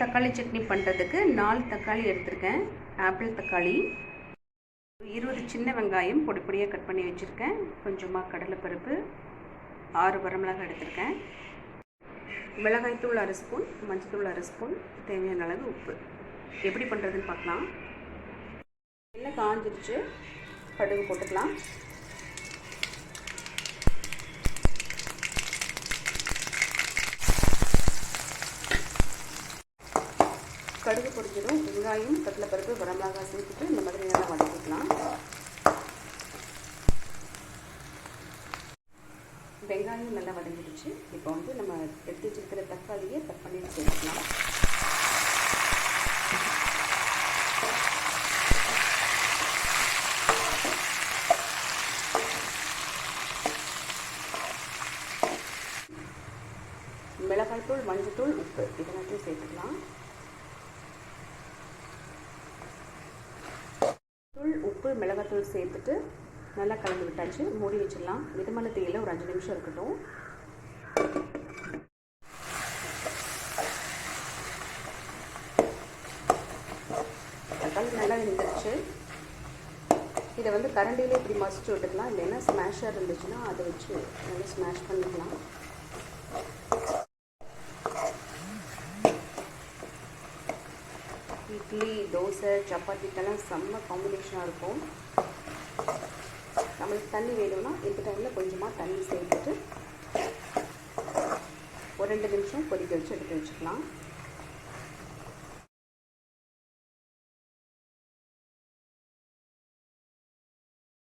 தக்காளி சட்னி பண்ணுறதுக்கு நாலு தக்காளி எடுத்திருக்கேன். ஆப்பிள் தக்காளி. இருபது சின்ன வெங்காயம் பொடி பொடியாக கட் பண்ணி வச்சுருக்கேன். கொஞ்சமாக கடலைப்பருப்பு ஆறு வரமிளகாய் எடுத்திருக்கேன். மிளகாய்த்தூள் அரை ஸ்பூன் மஞ்சத்தூள் அரை ஸ்பூன் தேவையான அளவு உப்பு. எப்படி பண்ணுறதுன்னு பார்க்கலாம். எண்ணெய் காஞ்சிருச்சு. கடுகு போட்டுக்கலாம். கடுகு பொரிஞ்சதும் வெங்காயம் கடலைப்பருப்பு வரமிளகாய் சேர்த்துட்டு இந்த மாதிரி நல்லா வதக்கிக்கலாம். வெங்காயம் நல்லா வதங்கிடுச்சு. இப்போ வந்து நம்ம எடுத்து வச்சிருக்கிற தக்காளியை கட் பண்ணி சேர்த்துக்கலாம். மிளகாய்த்தூள் மஞ்சத்தூள் உப்பு இதெல்லாத்தையும் சேர்த்துக்கலாம் தூள் உப்பு மிளகாத்தூள் சேர்த்துட்டு நல்லா கலந்து விட்டாச்சு. மூடி வச்சிடலாம். மிதமான தீயில் ஒரு அஞ்சு நிமிஷம் இருக்கட்டும். தக்காளி நல்லா வெந்துருச்சு. இதை வந்து கரண்டிலே இப்படி மசிச்சு விட்டுக்கலாம். இல்லைன்னா ஸ்மாஷர் இருந்துச்சுன்னா அதை வச்சு நல்லா ஸ்மாஷ் பண்ணிக்கலாம். இட்லி தோசை சப்பாத்திக்கெல்லாம் செம்ம காம்பினேஷனாக இருக்கும். நம்மளுக்கு தண்ணி வேணும்னா இந்த டைமில் கொஞ்சமாக தண்ணி சேர்த்துட்டு ஒரு ரெண்டு நிமிஷம் கொதிக்க வச்சு எடுத்து வச்சுக்கலாம்.